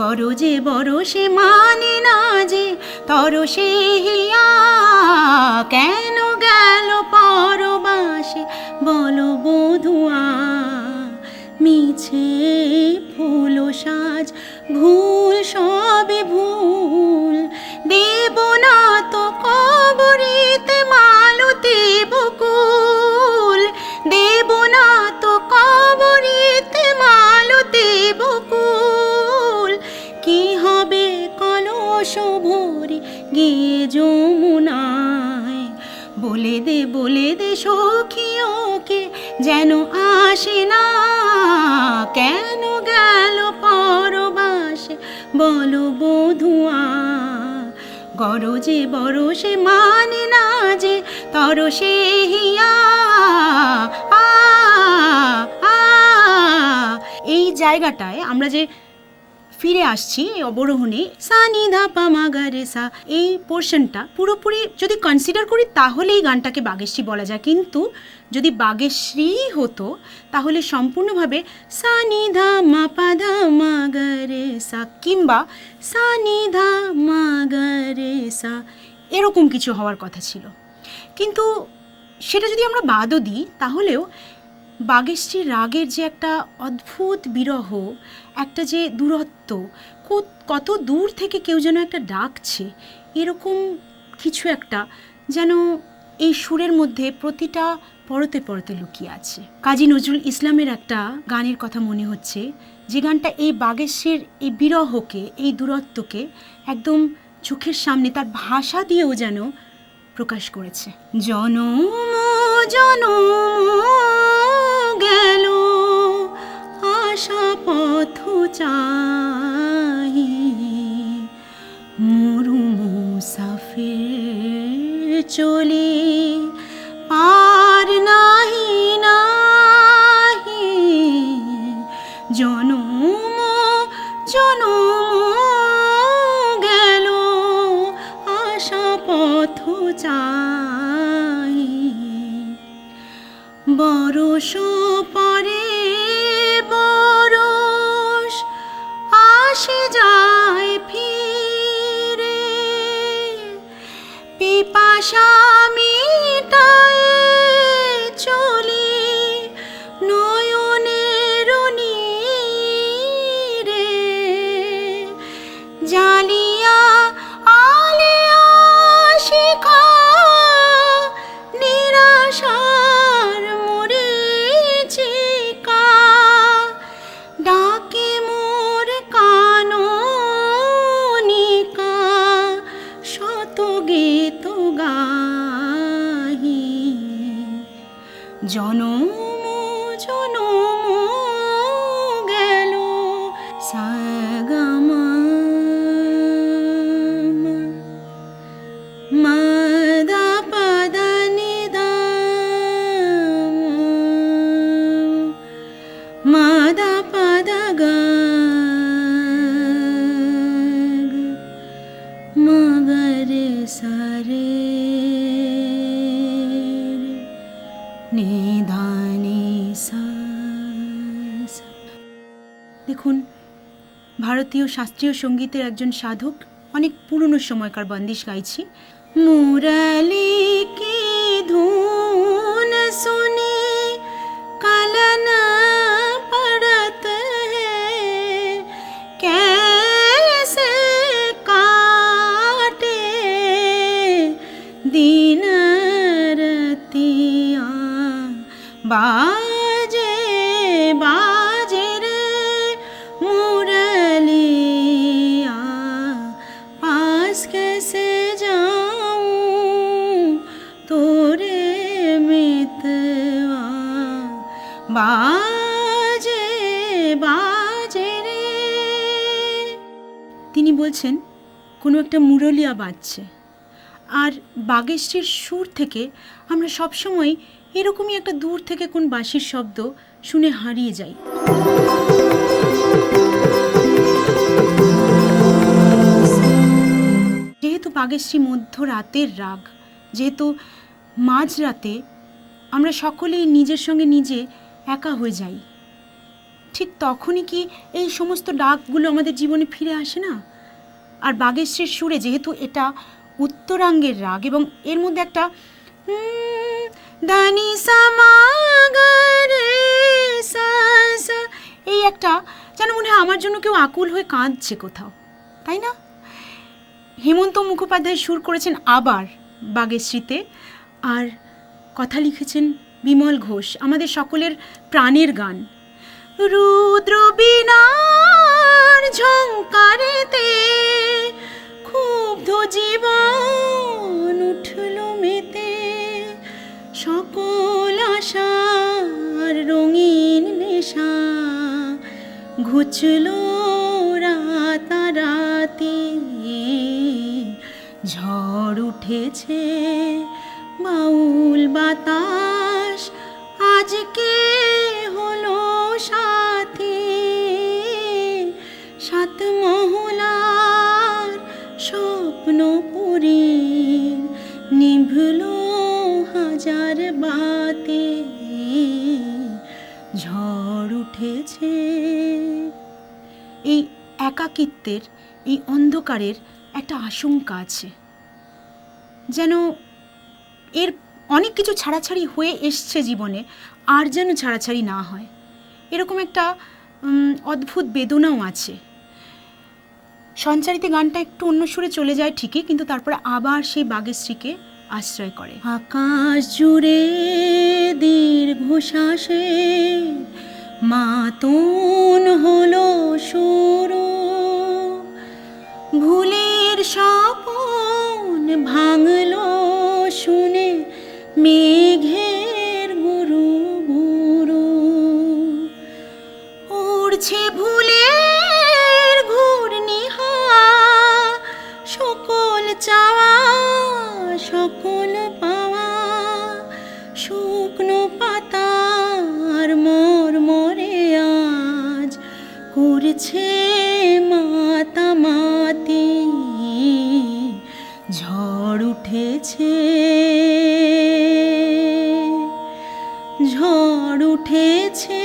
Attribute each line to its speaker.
Speaker 1: গরজে সে মানে না যে তরসে হিয়া। কেন গেল পরবাসে? বলো বধুয়া, মিছে ফুল সাজ ভুল কলস ভরি গিয়ে যমুনায়। বলে দে বলে দে সখী ওকে যেন আসে না। কেন গেল পরবাসে? বলো বধুয়া গরজে বরসে মানে না যে তরসে হিয়া। এই জায়গাটায় আমরা যে ফিরে আসছি অবরোহণে। সা নি ধা পা মা গা রে সা। এই পোর্শনটা পুরোপুরি যদি কনসিডার করি, তাহলে এই গানটাকে বাগেশ্রী বলা যায়। কিন্তু যদি বাগেশ্রী হতো, তাহলে সম্পূর্ণভাবে সা নি ধা মা পা ধা মা গা রে সা কিংবা সা নি ধা মা গা রে সা এরকম কিছু হওয়ার কথা ছিল। কিন্তু সেটা যদি আমরা বাদও দিই, তাহলেও বাগেশ্রীর রাগের যে একটা অদ্ভুত বিরহ, একটা যে দূরত্ব কত দূর থেকে কেউ যেন একটা ডাকছে, এরকম কিছু একটা যেন এই সুরের মধ্যে প্রতিটা পরতে পরতে লুকিয়ে আছে। কাজী নজরুল ইসলামের একটা গানের কথা মনে হচ্ছে, যে গানটা এই বাগেশ্রীর এই বিরহকে, এই দূরত্বকে একদম চোখের সামনে তার ভাষা দিয়েও যেন প্রকাশ করেছে। জনম জনম আশা পথ চাহি। মরু মুসাফির চলে পার নাহি নাহি। জনম জনম গেল, আশা পথ চাই আসে যায় ফিরে। পিপাসা মিটায় দেখুন, ভারতীয় শাস্ত্রীয় সঙ্গীতের একজন সাধক অনেক পুরনো সময়কার বন্দিশ গাইছি। মুরালি কি ধুন, শুনি তিনি বলছেন, কোনো একটা মুরলিয়া বাজছে। আর বাগেশ্রীর সুর থেকে আমরা সবসময় এরকমই একটা দূর থেকে কোন বাঁশির শব্দ শুনে হারিয়ে যাই। যেহেতু বাগেশ্রী মধ্যরাতের রাগ, যেহেতু মাঝরাতে আমরা সকলেই নিজের সঙ্গে নিজে একা হয়ে যাই। ঠিক তখনই কি এই সমস্ত ডাকগুলো আমাদের জীবনে ফিরে আসে না? আর বাগেশ্রীর সুরে যেহেতু এটা উত্তরাঙ্গের রাগ এবং এর মধ্যে একটা দানি এই একটা যেন মনে হয় আমার জন্য কেউ আকুল হয়ে কাঁদছে কোথাও, তাই না? হেমন্ত মুখোপাধ্যায় সুর করেছেন আবার বাগেশ্রীতে আর কথা লিখেছেন বিমল ঘোষ, আমাদের সকলের প্রাণের গান। রুদ্র বিনার ঝঙ্কারেতে ক্ষুব্ধ জীবন উঠল মেতে। সকল আশার রঙিন নেশা ঘুচল রাতারাতি। ঝড় উঠেছে বাউল বাতাস সাত মহলার স্বপ্ন পুরী নিভল হাজার বাতে। ঝড় উঠেছে। এই একাকিত্বের, এই অন্ধকারের একটা আশঙ্কা আছে। যেন এর অনেক কিছু ছাড়াছাড়ি হয়ে এসছে জীবনে, আর যেন ছাড়াছাড়ি না হয়। এরকম একটা অদ্ভুত বেদনাও আছে। সঞ্চারিত গানটা একটু অন্য সুরে চলে যায় ঠিকই, কিন্তু তারপরে আবার সেই বাগেশ্রীকে আশ্রয় করে। আকাশ জুড়ে দীর্ঘশ্বাসে মাতন হলো শুরু ভুলের স্বপন ভাঙলো শুনে মেঘের উঠেছে ঝড় উঠেছে।